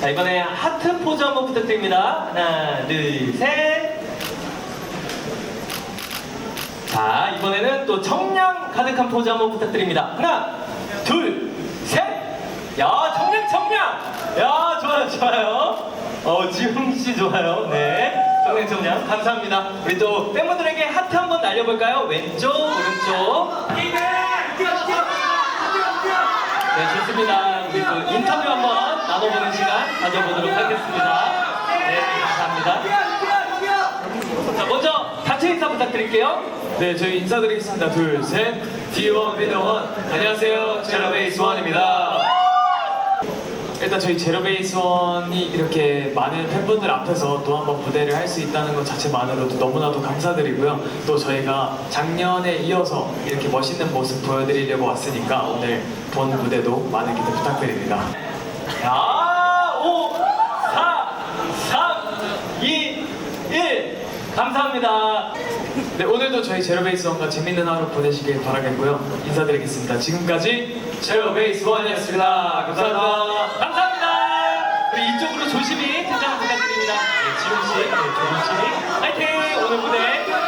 자, 이번에 하트 포즈 한번 부탁드립니다. 하나, 둘, 셋. 자, 이번에는 또 청량 가득한 포즈 한번 부탁드립니다. 하나, 둘, 셋. 야, 청량, 청량. 야, 좋아요, 좋아요. 어, 지웅 씨 좋아요. 네. 청량, 청량. 감사합니다. 우리 또 팬분들에게 하트 한번 날려볼까요? 왼쪽, 오른쪽. 네, 좋습니다. 우리 또 인터뷰 한번 나눠보는 시간 가져보도록 하겠습니다. 네, 감사합니다. 자, 먼저 단체 인사 부탁드릴게요. 네, 저희 인사드리겠습니다. 둘, 셋. D1 미더원. 안녕하세요. 제로베이스 원입니다. 일단 저희 제로베이스 원이 이렇게 많은 팬분들 앞에서 또 한번 무대를 할 수 있다는 것 자체만으로도 너무나도 감사드리고요. 또 저희가 작년에 이어서 이렇게 멋있는 모습 보여드리려고 왔으니까 오늘 본 무대도 많은 기대 부탁드립니다. 자, 감사합니다. 네, 오늘도 저희 제로베이스 원과 재밌는 하루 보내시길 바라겠고요. 인사드리겠습니다. 지금까지 제로베이스 원이었습니다. 감사합니다. 감사합니다. 우리 이쪽으로 조심히 퇴장 부탁드립니다. 네, 지훈 씨, 네, 조훈 씨, 화이팅! 오늘 무대